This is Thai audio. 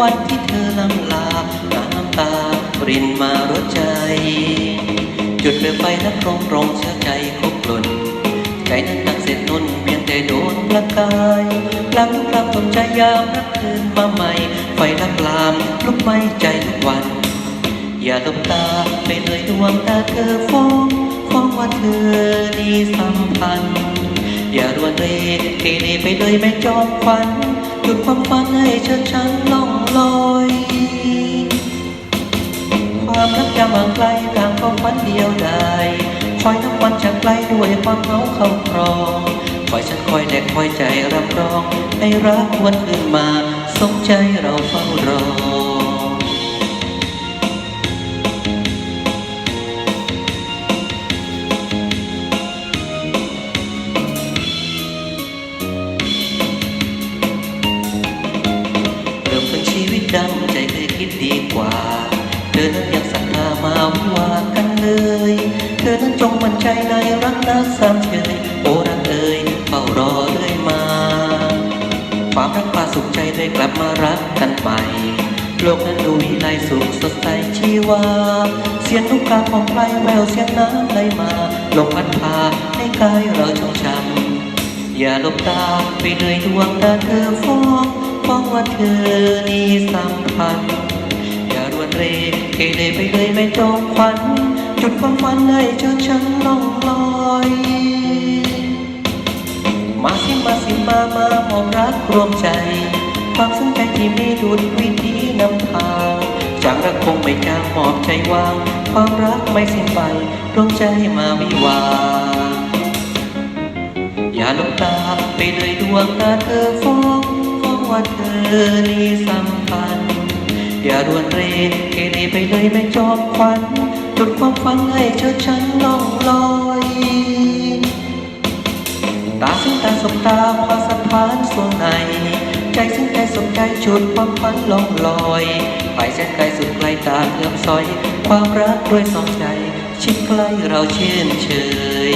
วันที่เธอลำลาน้ำตาปรินมารดใจ จุดเปลวไฟนักรงรงเชื่อใจคุกกลุ่นใจนั้นตั้งเสร็จนุ่นเพียงแต่โดนประกายหลังกลับตกใจยามรักคืนมาใหม่ ไฟดับลามลุกไหม้ใจทุกวัน อย่าหลบตาไปเลยดวงตาเธอฟ้องฟ้องว่าเธอนี่สัมพันธ์ อย่ารวนเรเกเรไปเลยไม่จอมควัน หยุดความฝันให้เชิดฉันล่องลอย ความรักยามางไกลทางความฝันเดียวดายคอยทั้งวันจากไกลด้วยความเหงาเข้าครองคอยฉันคอยแดกคอยใจรับรอง ให้รักวันคืนมา สมใจเราเฝ้ารอ ต้นชีวิตดังใจเคยคิดดีกว่า เธอนั้นยังศรัทธามาวิวากันเลย เธอนั้นจงมั่นใจในรักนักสามเชยโอรักเอ่ยเฝ้ารอเรื่อยมา ความรักพาสุขใจได้กลับมารักกันใหม่โลกนั้นดูวิไลสุขสดใสชีวา เสียงลูกกาของไพลแววเสียงน้ำไหลมาลมพัดพาให้กายเราชุ่มช่ำอย่าลบตาไปเลยดวงตาเธอฟ้องฟ้อง ว่าเธอนี่สัมพันธ์อย่ารวนเรเกเรไปเลยไม่จองควัน จุดความฝันให้จอฉันล่องลอย มาสิมาสิมามามองรักรวมใจ ความสนใจที่มีดุดวิธีนำพางจากรักคงไม่จางหมอบใจวาง ความรักไม่สิ้นไปดวงใจมาวิวาอย่าหลบตาไปเลยดวงตาเธอฟ้อง ว่าเธอนี่สัมพันอย่ารวนเรเกเรไปเลยไม่จอมควันจุดความฝันให้เชิดฉันล่องลอยตาสิ้นตาสบตาควาสัมพันส่วนในใจสิ้นใจสนใจจุดความฝันล่องลอย ไปแสนไกลสุดไกลตาเอื้อมซอย ความรักด้วยสองใจ ชิดใกล้เราชื่นเชย